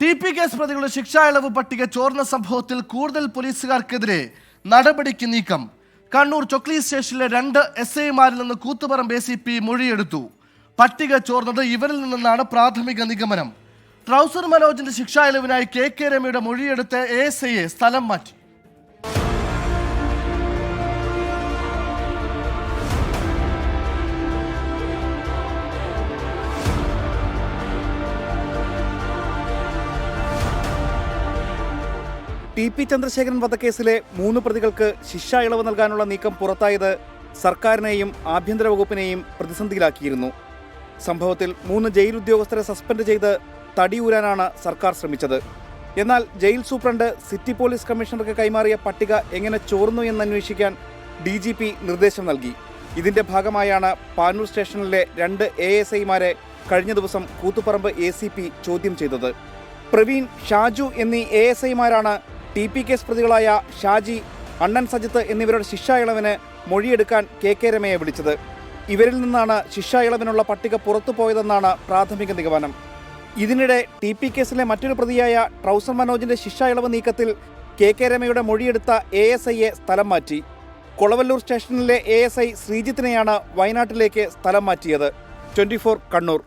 T P case പ്രതികളുടെ ശിക്ഷാ ഇളവ് പട്ടിക ചോർന്ന സംഭവത്തിൽ കൂടുതൽ പോലീസുകാർക്കെതിരെ നടപടിക്ക് നീക്കം. കണ്ണൂർ ചൊക്ലി സ്റ്റേഷനിലെ രണ്ട് എസ് ഐമാരിൽ നിന്ന് കൂത്തുപറമ്പ് എ സി പി മൊഴിയെടുത്തു. പട്ടിക ചോർന്നത് ഇവരിൽ നിന്നാണ് പ്രാഥമിക നിഗമനം. ട്രൗസർ മനോജിന്റെ ശിക്ഷാ ഇളവിനായി കെ കെ രമയുടെ മൊഴിയെടുത്ത് എ എസ് ഐയെ സ്ഥലം മാറ്റി. ടി പി ചന്ദ്രശേഖരൻ വധക്കേസിലെ മൂന്ന് പ്രതികൾക്ക് ശിക്ഷാ ഇളവ് നൽകാനുള്ള നീക്കം പുറത്തായത് സർക്കാരിനെയും ആഭ്യന്തര വകുപ്പിനെയും പ്രതിസന്ധിയിലാക്കിയിരുന്നു. സംഭവത്തിൽ മൂന്ന് ജയിൽ ഉദ്യോഗസ്ഥരെ സസ്പെൻഡ് ചെയ്ത് തടിയൂരാനാണ് സർക്കാർ ശ്രമിച്ചത്. എന്നാൽ ജയിൽ സൂപ്രണ്ട് സിറ്റി പോലീസ് കമ്മീഷണർക്ക് കൈമാറിയ പട്ടിക എങ്ങനെ ചോർന്നു എന്നന്വേഷിക്കാൻ ഡി ജി പി നിർദ്ദേശം നൽകി. ഇതിന്റെ ഭാഗമായാണ് പാനൂർ സ്റ്റേഷനിലെ രണ്ട് എ എസ് ഐമാരെ കഴിഞ്ഞ ദിവസം കൂത്തുപറമ്പ് എ സി പി ചോദ്യം ചെയ്തത്. പ്രവീൺ ഷാജു എന്നീ എ എസ് ഐമാരാണ് ടി പി കേസ് പ്രതികളായ ഷാജി അണ്ണൻ സജിത്ത് എന്നിവരുടെ ശിക്ഷാ ഇളവിന് മൊഴിയെടുക്കാൻ കെ കെ രമയെ വിളിച്ചത്. ഇവരിൽ നിന്നാണ് ശിക്ഷാ ഇളവിനുള്ള പട്ടിക പുറത്തു പോയതെന്നാണ് പ്രാഥമിക നിഗമനം. ഇതിനിടെ ടി പി കേസിലെ മറ്റൊരു പ്രതിയായ ട്രൗസർ മനോജിന്റെ ശിക്ഷാ ഇളവ് നീക്കത്തിൽ കെ കെ രമയുടെ മൊഴിയെടുത്ത എ എസ് ഐയെ സ്ഥലം മാറ്റി. കൊളവല്ലൂർ സ്റ്റേഷനിലെ എ എസ് ഐ ശ്രീജിത്തിനെയാണ് വയനാട്ടിലേക്ക് സ്ഥലം മാറ്റിയത്. ട്വന്റി കണ്ണൂർ.